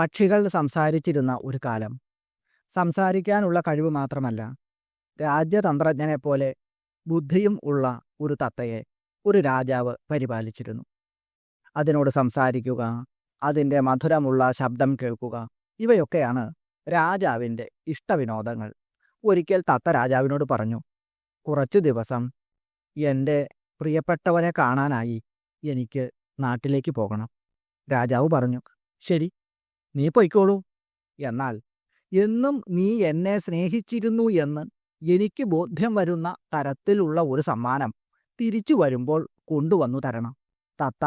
പക്ഷികൾ സംസാരിച്ചിരുന്ന ഒരു കാലം. സംസാരിക്കാനുള്ള കഴിവ് മാത്രമല്ല രാജ്യതന്ത്രജ്ഞനെപ്പോലെ ബുദ്ധിയും ഉള്ള ഒരു തത്തയെ ഒരു രാജാവ് പരിപാലിച്ചിരുന്നു. അതിനോട് സംസാരിക്കുക അതിന്റെ മധുരമുള്ള ശബ്ദം കേൾക്കുക ഇവയൊക്കെയാണ് രാജാവിന്റെ ഇഷ്ടവിനോദങ്ങൾ. ഒരിക്കൽ തത്ത രാജാവിനോട് പറഞ്ഞു കുറച്ചു ദിവസം എന്റെ പ്രിയപ്പെട്ടവരെ കാണാനായി എനിക്ക് നാട്ടിലേക്ക് പോകണം. രാജാവ് പറഞ്ഞു ശരി. നീ പൊയ്ക്കോളൂ. എന്നാൽ എന്നും നീ എന്നെ സ്നേഹിച്ചിരുന്നു എന്ന് എനിക്ക് ബോധ്യം വരുന്ന തരത്തിലുള്ള ഒരു സമ്മാനം തിരിച്ചു വരുമ്പോൾ കൊണ്ടുവന്നു തരണം. തത്ത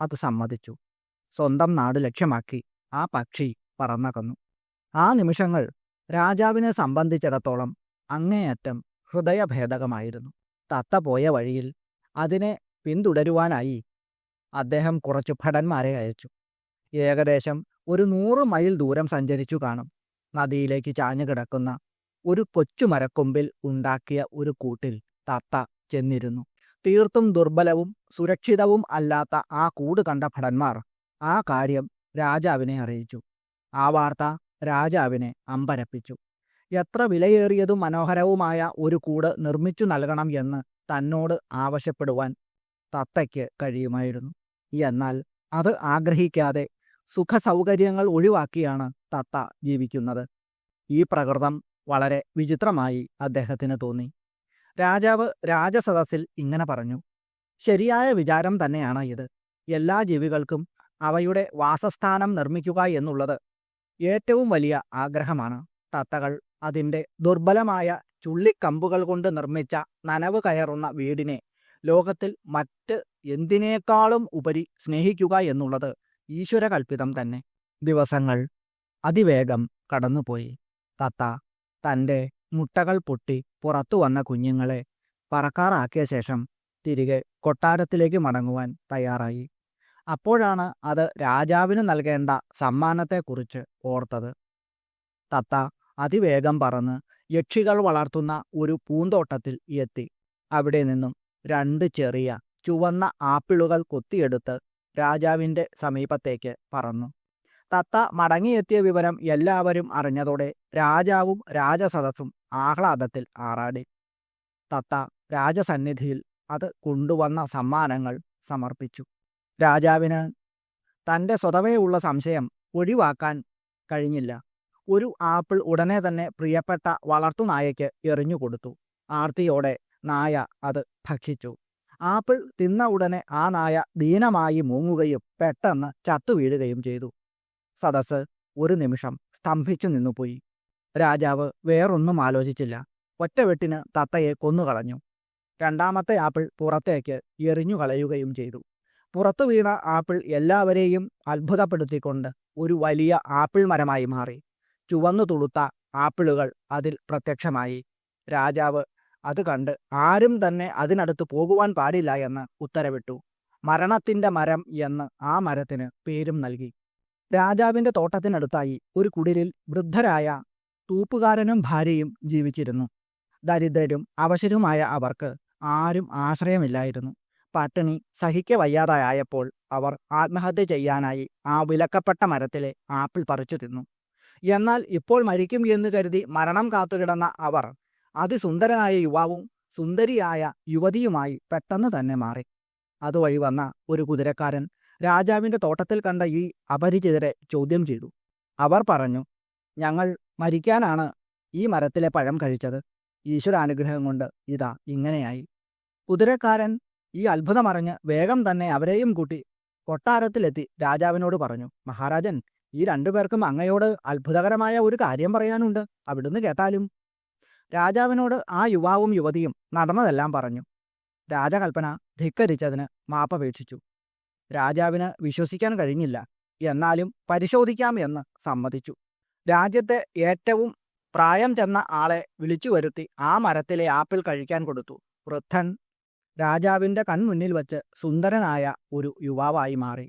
അത് സമ്മതിച്ചു. സ്വന്തം നാട് ലക്ഷ്യമാക്കി ആ പക്ഷി പറന്നകന്നു. ആ നിമിഷങ്ങൾ രാജാവിനെ സംബന്ധിച്ചിടത്തോളം അങ്ങേയറ്റം ഹൃദയഭേദകമായിരുന്നു. തത്ത പോയ വഴിയിൽ അതിനെ പിന്തുടരുവാനായി അദ്ദേഹം കുറച്ചു ഭടന്മാരെ അയച്ചു. ഏകദേശം ഒരു നൂറ് മൈൽ ദൂരം സഞ്ചരിച്ചു കാണും. നദിയിലേക്ക് ചാഞ്ഞു കിടക്കുന്ന ഒരു കൊച്ചു മരക്കൊമ്പിൽ ഉണ്ടാക്കിയ ഒരു കൂട്ടിൽ തത്ത ചെന്നിരുന്നു. തീർത്തും ദുർബലവും സുരക്ഷിതവും അല്ലാത്ത ആ കൂട് കണ്ട ഭടന്മാർ ആ കാര്യം രാജാവിനെ അറിയിച്ചു. ആ വാർത്ത രാജാവിനെ അമ്പരപ്പിച്ചു. എത്ര വിലയേറിയതും മനോഹരവുമായ ഒരു കൂട് നിർമ്മിച്ചു നൽകണം എന്ന് തന്നോട് ആവശ്യപ്പെടുവാൻ തത്തയ്ക്ക് കഴിയുമായിരുന്നു. എന്നാൽ അത് ആഗ്രഹിക്കാതെ സുഖസൗകര്യങ്ങൾ ഒഴിവാക്കിയാണ് തത്ത ജീവിക്കുന്നത്. ഈ പ്രകൃതം വളരെ വിചിത്രമായി അദ്ദേഹത്തിന് തോന്നി. രാജാവ് രാജസദസ്സിൽ ഇങ്ങനെ പറഞ്ഞു. ശരിയായ വിചാരം തന്നെയാണ് ഇത്. എല്ലാ ജീവികൾക്കും അവയുടെ വാസസ്ഥാനം നിർമ്മിക്കുക എന്നുള്ളത് ഏറ്റവും വലിയ ആഗ്രഹമാണ്. തത്തകൾ അതിന്റെ ദുർബലമായ ചുള്ളിക്കമ്പുകൾ കൊണ്ട് നിർമ്മിച്ച നനവ് കയറുന്ന വീടിനെ ലോകത്തിൽ മറ്റ് എന്തിനേക്കാളും ഉപരി സ്നേഹിക്കുക എന്നുള്ളത് ഈശ്വരകൽപ്പിതം തന്നെ. ദിവസങ്ങൾ അതിവേഗം കടന്നുപോയി. തത്ത തന്റെ മുട്ടകൾ പൊട്ടി പുറത്തു വന്ന കുഞ്ഞുങ്ങളെ പറക്കാറാക്കിയ ശേഷം തിരികെ കൊട്ടാരത്തിലേക്ക് മടങ്ങുവാൻ തയ്യാറായി. അപ്പോഴാണ് അത് രാജാവിന് നൽകേണ്ട സമ്മാനത്തെക്കുറിച്ച് ഓർത്തത്. തത്ത അതിവേഗം പറന്ന് യക്ഷികൾ വളർത്തുന്ന ഒരു പൂന്തോട്ടത്തിൽ എത്തി. അവിടെ നിന്നും രണ്ട് ചെറിയ ചുവന്ന ആപ്പിളുകൾ കൊത്തിയെടുത്ത് രാജാവിന്റെ സമീപത്തേക്ക് പറന്നു. തത്ത മടങ്ങിയെത്തിയ വിവരം എല്ലാവരും അറിഞ്ഞതോടെ രാജാവും രാജസദസ്സും ആഹ്ലാദത്തിൽ ആറാടി. തത്ത രാജസന്നിധിയിൽ അത് കൊണ്ടുവന്ന സമ്മാനങ്ങൾ സമർപ്പിച്ചു. രാജാവിന് തന്റെ സ്വതവേയുള്ള സംശയം ഒഴിവാക്കാൻ കഴിഞ്ഞില്ല. ഒരു ആപ്പിൾ ഉടനെ തന്നെ പ്രിയപ്പെട്ട വളർത്തുനായയ്ക്ക് എറിഞ്ഞുകൊടുത്തു. ആർത്തിയോടെ നായ അത് ഭക്ഷിച്ചു. ആപ്പിൾ തിന്ന ഉടനെ ആ നായ ദീനമായി മൂങ്ങുകയും പെട്ടെന്ന് ചത്തുവീഴുകയും ചെയ്തു. സദസ് ഒരു നിമിഷം സ്തംഭിച്ചു നിന്നുപോയി രാജാവ് വേറൊന്നും ആലോചിച്ചില്ല. ഒറ്റവെട്ടിന് തത്തയെ കൊന്നുകളഞ്ഞു രണ്ടാമത്തെ ആപ്പിൾ പുറത്തേക്ക് എറിഞ്ഞു കളയുകയും ചെയ്തു. പുറത്തു വീണ ആപ്പിൾ എല്ലാവരെയും അത്ഭുതപ്പെടുത്തിക്കൊണ്ട് ഒരു വലിയ ആപ്പിൾ മരമായി മാറി. ചുവന്നു തുളുത്ത ആപ്പിളുകൾ അതിൽ പ്രത്യക്ഷമായി. രാജാവ് അത് കണ്ട് ആരും തന്നെ അതിനടുത്ത് പോകുവാൻ പാടില്ല എന്ന് ഉത്തരവിട്ടു. മരണത്തിന്റെ മരം എന്ന് ആ മരത്തിന് പേരും നൽകി. രാജാവിന്റെ തോട്ടത്തിനടുത്തായി ഒരു കുടിലിൽ വൃദ്ധരായ തൂപ്പുകാരനും ഭാര്യയും ജീവിച്ചിരുന്നു. ദരിദ്രരും അവശരുമായ അവർക്ക് ആരും ആശ്രയമില്ലായിരുന്നു. പട്ടിണി സഹിക്ക വയ്യാതായപ്പോൾ അവർ ആത്മഹത്യ ചെയ്യാനായി ആ വിലക്കപ്പെട്ട മരത്തിലെ ആപ്പിൾ പറിച്ചു തിന്നു എന്നാൽ ഇപ്പോൾ മരിക്കും എന്ന് കരുതി മരണം കാത്തുകിടന്ന അവർ അതിസുന്ദരനായ യുവാവും സുന്ദരിയായ യുവതിയുമായി പെട്ടെന്ന് തന്നെ മാറി. അതുവഴി വന്ന ഒരു കുതിരക്കാരൻ രാജാവിന്റെ തോട്ടത്തിൽ കണ്ട ഈ അപരിചിതരെ ചോദ്യം ചെയ്തു. അവർ പറഞ്ഞു ഞങ്ങൾ മരിക്കാനാണ് ഈ മരത്തിലെ പഴം കഴിച്ചത്. ഈശ്വരാനുഗ്രഹം കൊണ്ട് ഇതാ ഇങ്ങനെയായി. കുതിരക്കാരൻ ഈ അത്ഭുതമറിഞ്ഞ് വേഗം തന്നെ അവരെയും കൂട്ടി കൊട്ടാരത്തിലെത്തി രാജാവിനോട് പറഞ്ഞു മഹാരാജൻ ഈ രണ്ടുപേർക്കും അങ്ങയോട് അത്ഭുതകരമായ ഒരു കാര്യം പറയാനുണ്ട്. അവിടുന്ന് കേട്ടാലും രാജാവിനോട് ആ യുവാവും യുവതിയും നടന്നതെല്ലാം പറഞ്ഞു. രാജകൽപ്പന ധിക്കരിച്ചതിന് മാപ്പപേക്ഷിച്ചു രാജാവിന് വിശ്വസിക്കാൻ കഴിഞ്ഞില്ല. എന്നാലും പരിശോധിക്കാം എന്ന് സമ്മതിച്ചു. രാജ്യത്തെ ഏറ്റവും പ്രായം ചെന്ന ആളെ വിളിച്ചു വരുത്തി ആ മരത്തിലെ ആപ്പിൾ കഴിക്കാൻ കൊടുത്തു. വൃദ്ധൻ രാജാവിന്റെ കൺമുന്നിൽ വച്ച് സുന്ദരനായ ഒരു യുവാവായി മാറി.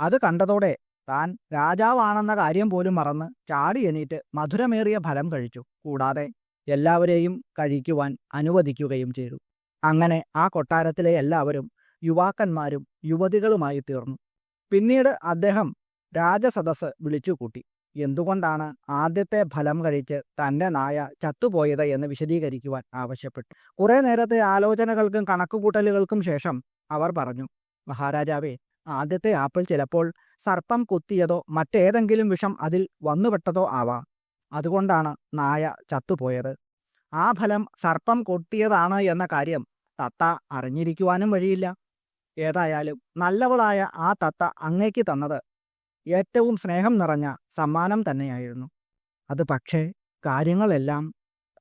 അത് കണ്ടതോടെ താൻ രാജാവാണെന്ന കാര്യം പോലും മറന്ന് ചാടി എണീറ്റ് മധുരമേറിയ ഫലം കഴിച്ചു. കൂടാതെ എല്ലാവരെയും കഴിക്കുവാൻ അനുവദിക്കുകയും ചെയ്തു. അങ്ങനെ ആ കൊട്ടാരത്തിലെ എല്ലാവരും യുവാക്കന്മാരും യുവതികളുമായി തീർന്നു. പിന്നീട് അദ്ദേഹം രാജസദസ് വിളിച്ചുകൂട്ടി. എന്തുകൊണ്ടാണ് ആദ്യത്തെ ഫലം കഴിച്ച് തന്റെ നായ ചത്തുപോയത് എന്ന് വിശദീകരിക്കുവാൻ ആവശ്യപ്പെട്ടു. കുറേ നേരത്തെ ആലോചനകൾക്കും കണക്കുകൂട്ടലുകൾക്കും ശേഷം അവർ പറഞ്ഞു മഹാരാജാവേ ആദ്യത്തെ ആപ്പിൾ ചിലപ്പോൾ സർപ്പം കുത്തിയതോ മറ്റേതെങ്കിലും വിഷം അതിൽ വന്നുപെട്ടതോ ആവാം. അതുകൊണ്ടാണ് നായ ചത്തുപോയത്. ആ ഫലം സർപ്പം കൊട്ടിയതാണ് എന്ന കാര്യം തത്ത അറിഞ്ഞിരിക്കുവാനും വഴിയില്ല. ഏതായാലും നല്ലവളായ ആ തത്ത അങ്ങേക്ക് തന്നത് ഏറ്റവും സ്നേഹം നിറഞ്ഞ സമ്മാനം തന്നെയായിരുന്നു. അത് പക്ഷേ കാര്യങ്ങളെല്ലാം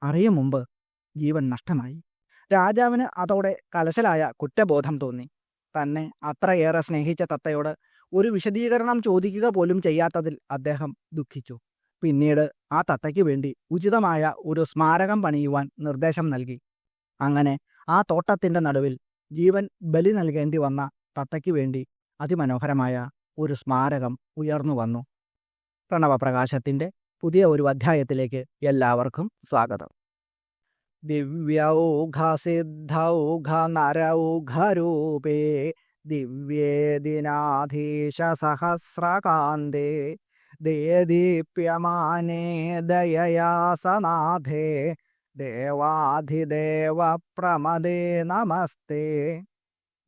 അറിയും മുമ്പ് ജീവൻ നഷ്ടമായി. രാജാവിന് അതോടെ കലശലായ കുറ്റബോധം തോന്നി. തന്നെ അത്രയേറെ സ്നേഹിച്ച തത്തയോട് ഒരു വിശദീകരണം ചോദിക്കുക പോലും ചെയ്യാത്തതിൽ അദ്ദേഹം ദുഃഖിച്ചു. പിന്നീട് ആ തത്തയ്ക്ക് വേണ്ടി ഉചിതമായ ഒരു സ്മാരകം പണിയുവാൻ നിർദ്ദേശം നൽകി. അങ്ങനെ ആ തോട്ടത്തിന്റെ നടുവിൽ ജീവൻ ബലി നൽകേണ്ടി വന്ന തത്തയ്ക്ക് വേണ്ടി അതിമനോഹരമായ ഒരു സ്മാരകം ഉയർന്നു വന്നു. പ്രണവപ്രകാശത്തിന്റെ പുതിയ ഒരു അധ്യായത്തിലേക്ക് എല്ലാവർക്കും സ്വാഗതം. ദിവ്യൗഘസിദ്ധൗഘ നരൗഘരൂപേ ദിവ്യേദിനാധീശ സഹസ്രകാന്തേ ദേദീപ്യമാനേ ദയയാ സനാഥേ ദേവാധിദേവ പ്രമദേ നമസ്തേ.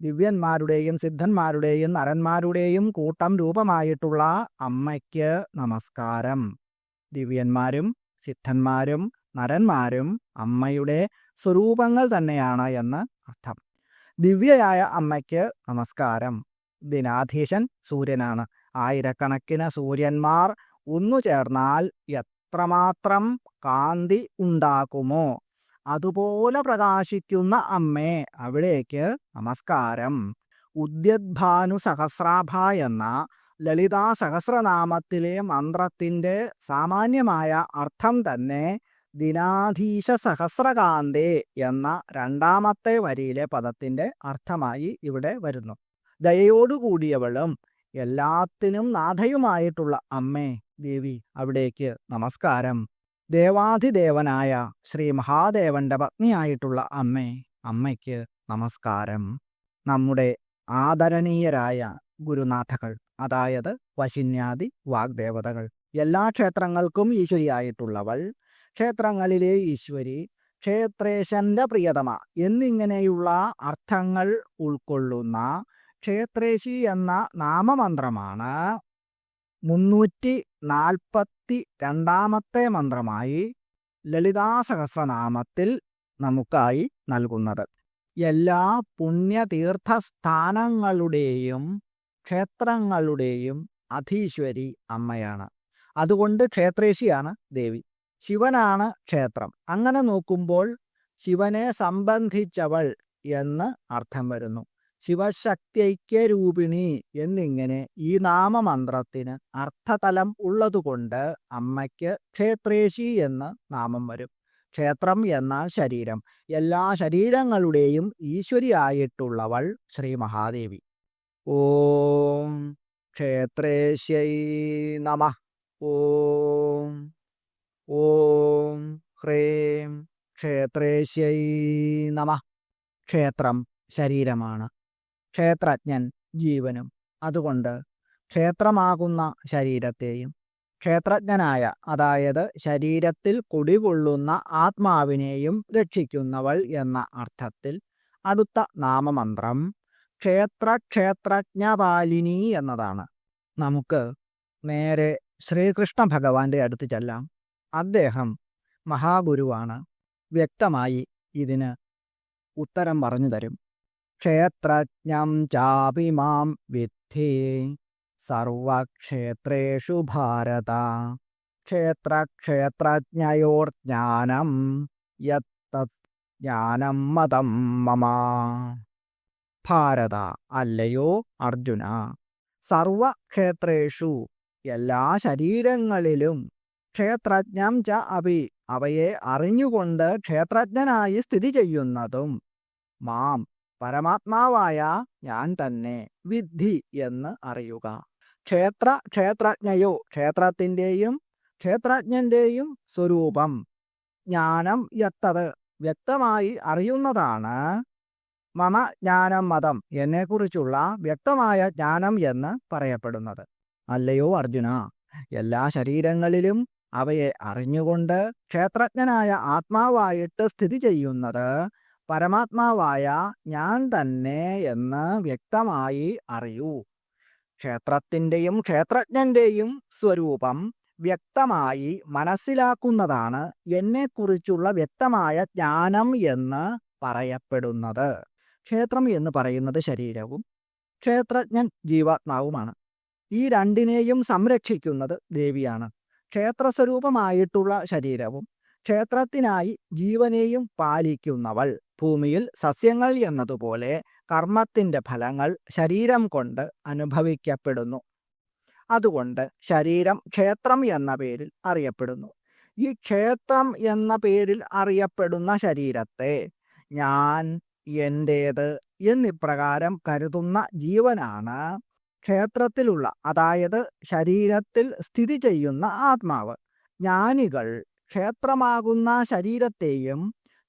ദിവ്യന്മാരുടെയും സിദ്ധന്മാരുടെയും നരന്മാരുടെയും കൂട്ടം രൂപമായിട്ടുള്ള അമ്മയ്ക്ക് നമസ്കാരം. ദിവ്യന്മാരും സിദ്ധന്മാരും നരന്മാരും അമ്മയുടെ സ്വരൂപങ്ങൾ തന്നെയാണ് എന്ന് അർത്ഥം. ദിവ്യയായ അമ്മയ്ക്ക് നമസ്കാരം. ദിനാധീശൻ സൂര്യനാണ്. ആയിരക്കണക്കിന് സൂര്യന്മാർ ഒന്നു ചേർന്നാൽ എത്രമാത്രം കാന്തി ഉണ്ടാക്കുമോ അതുപോലെ പ്രകാശിക്കുന്ന അമ്മേ അവിടേക്ക് നമസ്കാരം. ഉദ്യദ്ഭാനു സഹസ്രാഭ എന്ന ലളിതാ സഹസ്രനാമത്തിലെ മന്ത്രത്തിന്റെ സാമാന്യമായ അർത്ഥം തന്നെ ദിനാധീശ സഹസ്രകാന്തേ എന്ന രണ്ടാമത്തെ വരിയിലെ പദത്തിന്റെ അർത്ഥമായി ഇവിടെ വരുന്നു. ദയയോടുകൂടിയവളും എല്ലാത്തിനും നാഥയുമായിട്ടുള്ള അമ്മേ ദേവി അവിടേക്ക് നമസ്കാരം. ദേവാധിദേവനായ ശ്രീ മഹാദേവന്റെ പത്നിയായിട്ടുള്ള അമ്മേ അമ്മയ്ക്ക് നമസ്കാരം. നമ്മുടെ ആദരണീയരായ ഗുരുനാഥകൾ അതായത് വശിന്യാദി വാഗ്ദേവതകൾ എല്ലാ ക്ഷേത്രങ്ങൾക്കും ഈശ്വരിയായിട്ടുള്ളവൾ ക്ഷേത്രങ്ങളിലെ ഈശ്വരി ക്ഷേത്രേശന്റെ പ്രിയതമ എന്നിങ്ങനെയുള്ള അർത്ഥങ്ങൾ ഉൾക്കൊള്ളുന്ന ക്ഷേത്രേശി എന്ന നാമമന്ത്രമാണ്. മുന്നൂറ്റി നാൽപ്പത്തി രണ്ടാമത്തെ മന്ത്രമായി ലളിതാ സഹസ്രനാമത്തിൽ നമുക്കായി നൽകുന്നത്. എല്ലാ പുണ്യതീർത്ഥസ്ഥാനങ്ങളുടെയും ക്ഷേത്രങ്ങളുടെയും അധീശ്വരി അമ്മയാണ്. അതുകൊണ്ട് ക്ഷേത്രേശിയാണ് ദേവി. ശിവനാണ് ക്ഷേത്രം. അങ്ങനെ നോക്കുമ്പോൾ ശിവനെ സംബന്ധിച്ചവൾ എന്ന് അർത്ഥം വരുന്നു. ശിവശക്തിഐക്യരൂപിണി എന്നിങ്ങനെ ഈ നാമമന്ത്രത്തിന് അർത്ഥതലം ഉള്ളതുകൊണ്ട് അമ്മയ്ക്ക് ക്ഷേത്രേശി എന്ന് നാമം വരും. ക്ഷേത്രം എന്ന ശരീരം. എല്ലാ ശരീരങ്ങളുടെയും ഈശ്വരിയായിട്ടുള്ളവൾ ശ്രീ മഹാദേവി. ഓം ക്ഷേത്രേശ്യൈ നമ. ഓം ഓം ഹ്രീം ക്ഷേത്രേശ്യൈ നമ. ക്ഷേത്രം ശരീരമാണ്. ക്ഷേത്രജ്ഞൻ ജീവനും. അതുകൊണ്ട് ക്ഷേത്രമാകുന്ന ശരീരത്തെയും ക്ഷേത്രജ്ഞനായ അതായത് ശരീരത്തിൽ കുടികൊള്ളുന്ന ആത്മാവിനെയും രക്ഷിക്കുന്നവൾ എന്ന അർത്ഥത്തിൽ അടുത്ത നാമമന്ത്രം ക്ഷേത്ര ക്ഷേത്രജ്ഞപാലിനി എന്നതാണ്. നമുക്ക് നേരെ ശ്രീകൃഷ്ണ ഭഗവാന്റെ അടുത്ത് ചെല്ലാം. അദ്ദേഹം മഹാഗുരുവാണ്. വ്യക്തമായി ഇതിന് ഉത്തരം പറഞ്ഞു തരും. ക്ഷേത്രജ്ഞം ചാപി മാം വിദ്ധി. സർവക്ഷേത്രേഷു ഭാരത. ക്ഷേത്രക്ഷേത്രജ്ഞയോർജ്ഞാനം യത്തത് ജ്ഞാനം മതം മമ. ഭാരത അല്ലയോ അർജുന? സർവക്ഷേത്രേഷു എല്ലാ ശരീരങ്ങളിലും ക്ഷേത്രജ്ഞം ച അഭി അവയെ അറിഞ്ഞുകൊണ്ട് ക്ഷേത്രജ്ഞനായി സ്ഥിതി ചെയ്യുന്നതും മാം പരമാത്മാവായ ഞാൻ തന്നെ വിദ്ധി എന്ന് അറിയുക. ക്ഷേത്ര ക്ഷേത്രജ്ഞയോ ക്ഷേത്രത്തിന്റെയും ക്ഷേത്രജ്ഞന്റെയും സ്വരൂപം ജ്ഞാനം എത്തത് വ്യക്തമായി അറിയുന്നതാണ്. മമ ജ്ഞാനം മതം എന്നെക്കുറിച്ചുള്ള വ്യക്തമായ ജ്ഞാനം എന്ന് പറയപ്പെടുന്നത്. അല്ലയോ അർജുന എല്ലാ ശരീരങ്ങളിലും അവയെ അറിഞ്ഞുകൊണ്ട് ക്ഷേത്രജ്ഞനായ ആത്മാവായിട്ട് സ്ഥിതി ചെയ്യുന്നത് പരമാത്മാവായ ഞാൻ തന്നെ എന്ന് വ്യക്തമായി അറിയൂ. ക്ഷേത്രത്തിന്റെയും ക്ഷേത്രജ്ഞന്റെയും സ്വരൂപം വ്യക്തമായി മനസ്സിലാക്കുന്നതാണ് എന്നെക്കുറിച്ചുള്ള വ്യക്തമായ ജ്ഞാനം എന്ന് പറയപ്പെടുന്നത്. ക്ഷേത്രം എന്ന് പറയുന്നത് ശരീരവും ക്ഷേത്രജ്ഞൻ ജീവാത്മാവുമാണ്. ഈ രണ്ടിനെയും സംരക്ഷിക്കുന്നത് ദേവിയാണ്. ക്ഷേത്രസ്വരൂപമായിട്ടുള്ള ശരീരവും ക്ഷേത്രത്തിനായി ജീവനെയും പാലിക്കുന്നവൾ. ഭൂമിയിൽ സസ്യങ്ങൾ എന്നതുപോലെ കർമ്മത്തിന്റെ ഫലങ്ങൾ ശരീരം കൊണ്ട് അനുഭവിക്കപ്പെടുന്നു. അതുകൊണ്ട് ശരീരം ക്ഷേത്രം എന്ന പേരിൽ അറിയപ്പെടുന്നു. ഈ ക്ഷേത്രം എന്ന പേരിൽ അറിയപ്പെടുന്ന ശരീരത്തെ ഞാൻ എന്റേത് എന്നിപ്രകാരം കരുതുന്ന ജീവനാണ് ക്ഷേത്രത്തിലുള്ള അതായത് ശരീരത്തിൽ സ്ഥിതി ചെയ്യുന്ന ആത്മാവ്. ജ്ഞാനികൾ ക്ഷേത്രമാകുന്ന ശരീരത്തെയും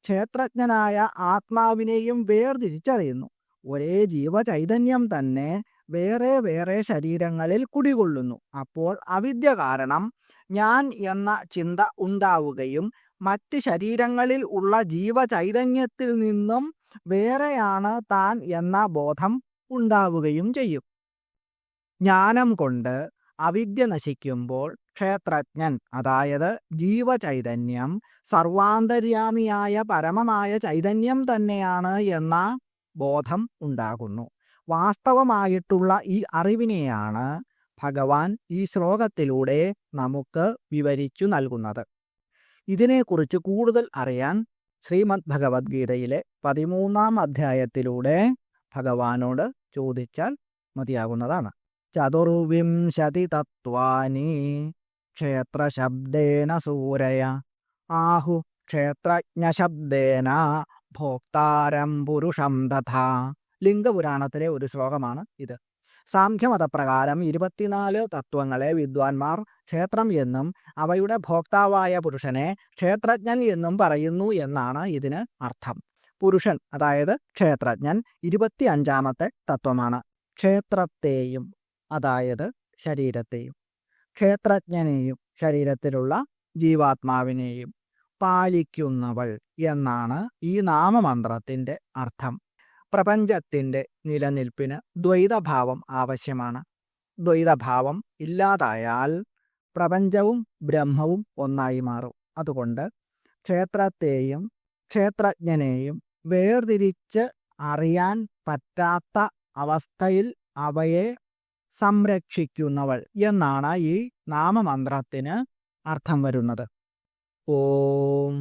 ക്ഷേത്രജ്ഞനായ ആത്മാവിനെയും വേർതിരിച്ചറിയുന്നു. ഒരേ ജീവചൈതന്യം തന്നെ വേറെ വേറെ ശരീരങ്ങളിൽ കുടികൊള്ളുന്നു. അപ്പോൾ അവിദ്യ കാരണം ഞാൻ എന്ന ചിന്ത ഉണ്ടാവുകയും മറ്റ് ശരീരങ്ങളിൽ ഉള്ള ജീവചൈതന്യത്തിൽ നിന്നും വേറെയാണ് താൻ എന്ന ബോധം ഉണ്ടാവുകയും ചെയ്യും. ജ്ഞാനം കൊണ്ട് അവിദ്യ നശിക്കുമ്പോൾ ക്ഷേത്രജ്ഞൻ അതായത് ജീവചൈതന്യം സർവാന്തര്യാമിയായ പരമമായ ചൈതന്യം തന്നെയാണ് എന്ന ബോധം ഉണ്ടാകുന്നു. വാസ്തവമായിട്ടുള്ള ഈ അറിവിനെയാണ് ഭഗവാൻ ഈ ശ്ലോകത്തിലൂടെ നമുക്ക് വിവരിച്ചു നൽകുന്നത്. ഇതിനെക്കുറിച്ച് കൂടുതൽ അറിയാൻ ശ്രീമദ് ഭഗവത്ഗീതയിലെ പതിമൂന്നാം അധ്യായത്തിലൂടെ ഭഗവാനോട് ചോദിച്ചാൽ മതിയാകുന്നതാണ്. ചതുർവിംശതി തത്വാനി ക്ഷേത്രശബ്ദേന സൂരയ ആഹു ക്ഷേത്രജ്ഞശബ്ദേന ഭോക്താരം പുരുഷം തഥാ ലിംഗപുരാണത്തിലെ ഒരു ശ്ലോകമാണ് ഇത്. സാഖ്യമതപ്രകാരം ഇരുപത്തിനാല് തത്വങ്ങളെ വിദ്വാൻമാർ ക്ഷേത്രം എന്നും അവയുടെ ഭോക്താവായ പുരുഷനെ ക്ഷേത്രജ്ഞൻ എന്നും പറയുന്നു എന്നാണ് ഇതിന് അർത്ഥം. പുരുഷൻ അതായത് ക്ഷേത്രജ്ഞൻ ഇരുപത്തി അഞ്ചാമത്തെ തത്വമാണ് ക്ഷേത്രത്തെയും അതായത് ശരീരത്തെയും. ക്ഷേത്രജ്ഞനെയും ശരീരത്തിലുള്ള ജീവാത്മാവിനെയും പാലിക്കുന്നവൾ എന്നാണ് ഈ നാമമന്ത്രത്തിന്റെ അർത്ഥം. പ്രപഞ്ചത്തിന്റെ നിലനിൽപ്പിന് ദ്വൈതഭാവം ആവശ്യമാണ്. ദ്വൈതഭാവം ഇല്ലാതായാൽ പ്രപഞ്ചവും ബ്രഹ്മവും ഒന്നായി മാറും. അതുകൊണ്ട് ക്ഷേത്രത്തെയും ക്ഷേത്രജ്ഞനെയും വേർതിരിച്ച് അറിയാൻ പറ്റാത്ത അവസ്ഥയിൽ അവയെ സംരക്ഷിക്കുന്നവൾ എന്നാണ് ഈ നാമമന്ത്രത്തിന് അർത്ഥം വരുന്നത്. ഓം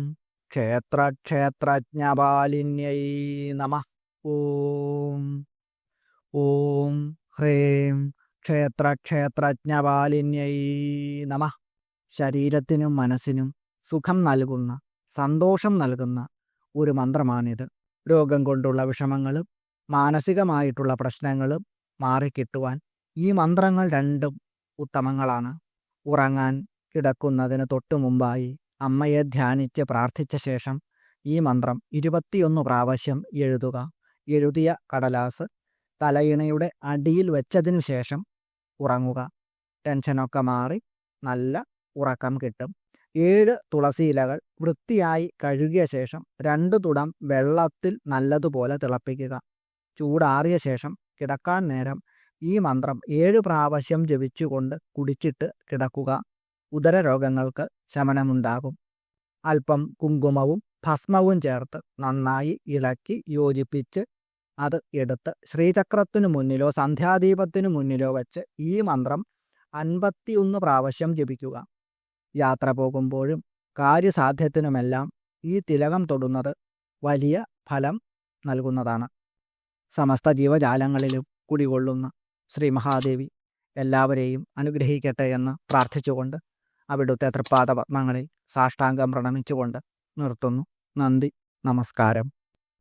ക്ഷേത്ര ക്ഷേത്രജ്ഞപാലിന്യൈ നമ. ഓം ഓം ഹ്രീം ക്ഷേത്ര ക്ഷേത്രജ്ഞപാലിന്യൈ നമ. ശരീരത്തിനും മനസ്സിനും സുഖം നൽകുന്ന സന്തോഷം നൽകുന്ന ഒരു മന്ത്രമാണിത്. രോഗം കൊണ്ടുള്ള വിഷമങ്ങളും മാനസികമായിട്ടുള്ള പ്രശ്നങ്ങളും മാറിക്കിട്ടുവാൻ ഈ മന്ത്രങ്ങൾ രണ്ടും ഉത്തമങ്ങളാണ്. ഉറങ്ങാൻ കിടക്കുന്നതിന് തൊട്ടു മുമ്പായി അമ്മയെ ധ്യാനിച്ച് പ്രാർത്ഥിച്ച ശേഷം ഈ മന്ത്രം ഇരുപത്തിയൊന്ന് പ്രാവശ്യം എഴുതുക. എഴുതിയ കടലാസ് തലയിണയുടെ അടിയിൽ വെച്ചതിനു ശേഷം ഉറങ്ങുക. ടെൻഷനൊക്കെ മാറി നല്ല ഉറക്കം കിട്ടും. ഏഴ് തുളസി ഇലകൾ വൃത്തിയായി കഴുകിയ ശേഷം രണ്ട് തുടം വെള്ളത്തിൽ നല്ലതുപോലെ തിളപ്പിക്കുക. ചൂടാറിയ ശേഷം കിടക്കാൻ നേരം ഈ മന്ത്രം ഏഴു പ്രാവശ്യം ജപിച്ചുകൊണ്ട് കുടിച്ചിട്ട് കിടക്കുക. ഉദരരോഗങ്ങൾക്ക് ശമനമുണ്ടാകും. അല്പം കുങ്കുമവും ഭസ്മവും ചേർത്ത് നന്നായി ഇളക്കി യോജിപ്പിച്ച് അത് എടുത്ത് ശ്രീചക്രത്തിനു മുന്നിലോ സന്ധ്യാദീപത്തിനു മുന്നിലോ വെച്ച് ഈ മന്ത്രം അൻപത്തിയൊന്ന് പ്രാവശ്യം ജപിക്കുക. യാത്ര പോകുമ്പോഴും കാര്യസാധ്യത്തിനുമെല്ലാം ഈ തിലകം തൊടുന്നത് വലിയ ഫലം നൽകുന്നതാണ്. സമസ്ത ജീവജാലങ്ങളിലും കുടികൊള്ളുന്ന ശ്രീ മഹാദേവി എല്ലാവരെയും അനുഗ്രഹിക്കട്ടെ എന്ന് പ്രാർത്ഥിച്ചുകൊണ്ട് അവിടുത്തെ തൃപ്പാദ പത്മങ്ങളിൽ സാഷ്ടാംഗം പ്രണമിച്ചുകൊണ്ട് നിർത്തുന്നു. നന്ദി. നമസ്കാരം.